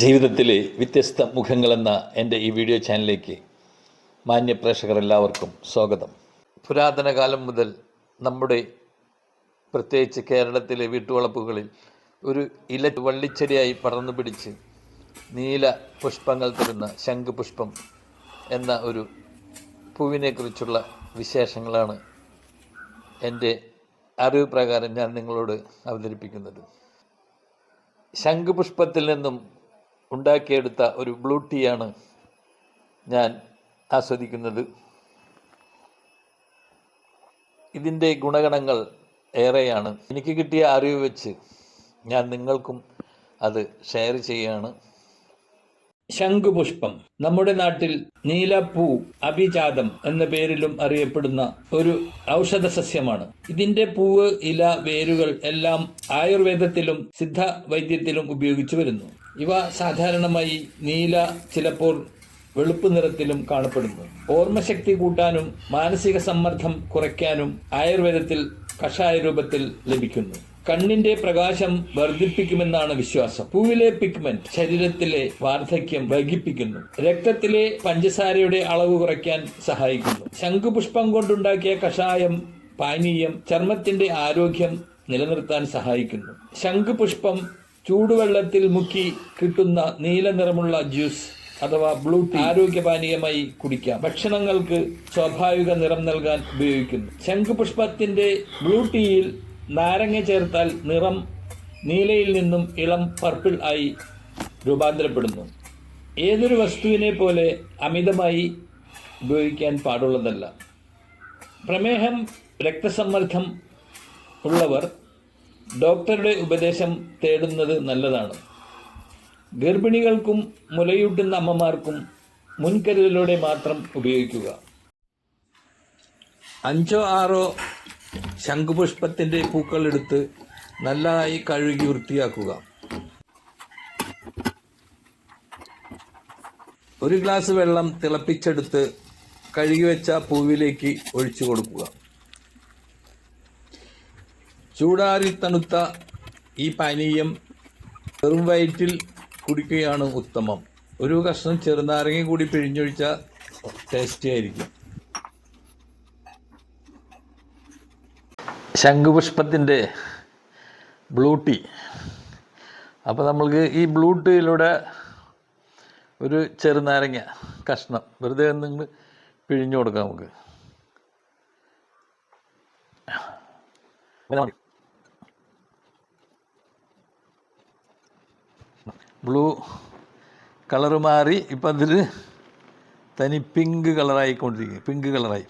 ജീവിതത്തിലെ വ്യത്യസ്ത മുഖങ്ങളെന്ന എന്റെ ഈ വീഡിയോ ചാനലിലേക്ക് മാന്യ പ്രേക്ഷകർ എല്ലാവർക്കും സ്വാഗതം. പുരാതന കാലം മുതൽ നമ്മുടെ പ്രത്യേകിച്ച് കേരളത്തിലെ വീട്ടുവളപ്പുകളിൽ ഒരു ഇല വള്ളിച്ചെടിയായി പടർന്നു പിടിച്ച് നീല പുഷ്പങ്ങൾ തരുന്ന ശംഖുപുഷ്പം എന്ന ഒരു പൂവിനെക്കുറിച്ചുള്ള വിശേഷങ്ങളാണ് എന്റെ അറിവ് പ്രകാരം ഞാൻ നിങ്ങളോട് അവതരിപ്പിക്കുന്നത്. ശംഖുപുഷ്പത്തിൽ നിന്നും ഉണ്ടാക്കിയെടുത്ത ഒരു ബ്ലൂ ടീയാണ് ഞാൻ ആസ്വദിക്കുന്നത്. ഇതിന്റെ ഗുണഗണങ്ങൾ ഏറെയാണ്. എനിക്ക് കിട്ടിയ അറിവ് വെച്ച് ഞാൻ നിങ്ങൾക്കും അത് ഷെയർ ചെയ്യുകയാണ്. ശംഖുപുഷ്പം. നമ്മുടെ നാട്ടിൽ നീലപ്പൂ അഭിജാതം എന്ന പേരിലും അറിയപ്പെടുന്ന ഒരു ഔഷധ സസ്യമാണ് ഇതിന്റെ പൂവ് ഇല വേരുകൾ എല്ലാം ആയുർവേദത്തിലും സിദ്ധ വൈദ്യത്തിലും ഉപയോഗിച്ചു വരുന്നു. ഇവ സാധാരണമായി നീല ചിലപ്പോൾ വെളുപ്പ് നിറത്തിലും കാണപ്പെടുന്നു. ഓർമ്മശക്തി കൂട്ടാനും മാനസിക സമ്മർദ്ദം കുറയ്ക്കാനും ആയുർവേദത്തിൽ കഷായ രൂപത്തിൽ ലഭിക്കുന്നു. കണ്ണിന്റെ പ്രകാശം വർദ്ധിപ്പിക്കുമെന്നാണ് വിശ്വാസം. പൂവിലെ പിഗ്മെന്റ് ശരീരത്തിലെ വാർദ്ധക്യം വൈകിപ്പിക്കുന്നു. രക്തത്തിലെ പഞ്ചസാരയുടെ അളവ് കുറയ്ക്കാൻ സഹായിക്കുന്നു. ശംഖുപുഷ്പം കൊണ്ടുണ്ടാക്കിയ കഷായം പാനീയം ചർമ്മത്തിന്റെ ആരോഗ്യം നിലനിർത്താൻ സഹായിക്കുന്നു. ശംഖുപുഷ്പം ചൂടുവെള്ളത്തിൽ മുക്കി കിട്ടുന്ന നീല നിറമുള്ള ജ്യൂസ് അഥവാ ബ്ലൂ ടീ ആരോഗ്യപാനീയമായി കുടിക്കാം. ഭക്ഷണങ്ങൾക്ക് സ്വാഭാവിക നിറം നൽകാൻ ഉപയോഗിക്കുന്നു. ശംഖുപുഷ്പത്തിന്റെ ബ്ലൂ ടീയിൽ നാരങ്ങ ചേർത്താൽ നിറം നീലയിൽ നിന്നും ഇളം പർപ്പിൾ ആയി രൂപാന്തരപ്പെടുന്നു. ഏതൊരു വസ്തുവിനെ പോലെ അമിതമായി ഉപയോഗിക്കാൻ പാടുള്ളതല്ല. പ്രമേഹം രക്തസമ്മർദ്ദം ഉള്ളവർ ഡോക്ടറുടെ ഉപദേശം തേടുന്നത് നല്ലതാണ്. ഗർഭിണികൾക്കും മുലയൂട്ടുന്ന അമ്മമാർക്കും മുൻകരുതലോടെ മാത്രം ഉപയോഗിക്കുക. അഞ്ചോ ആറോ ശംഖുപുഷ്പത്തിന്റെ പൂക്കളെടുത്ത് നല്ലതായി കഴുകി വൃത്തിയാക്കുക. ഒരു ഗ്ലാസ് വെള്ളം തിളപ്പിച്ചെടുത്ത് കഴുകി വെച്ച പൂവിലേക്ക് ഒഴിച്ചു കൊടുക്കുക. ചൂടാറി തണുത്ത ഈ പാനീയം വെറും വയറ്റിൽ കുടിക്കുകയാണ് ഉത്തമം. ഒരു കഷ്ണം ചെറുനാരങ്ങ കൂടി പിഴിഞ്ഞൊഴിച്ച ടേസ്റ്റി ആയിരിക്കും. ശംഖുപുഷ്പത്തിന്റെ ബ്ലൂ ടീ. അപ്പോൾ നമ്മൾക്ക് ഈ ബ്ലൂ ടീയിലൂടെ ഒരു ചെറുനാരങ്ങ കഷ്ണം വെറുതെ നിങ്ങൾ പിഴിഞ്ഞു കൊടുക്കാം നമുക്ക്. ബ്ലൂ കളറ് മാറി ഇപ്പം അതിൽ തനി പിങ്ക് കളറായിക്കൊണ്ടിരിക്കുക പിങ്ക് കളറായി.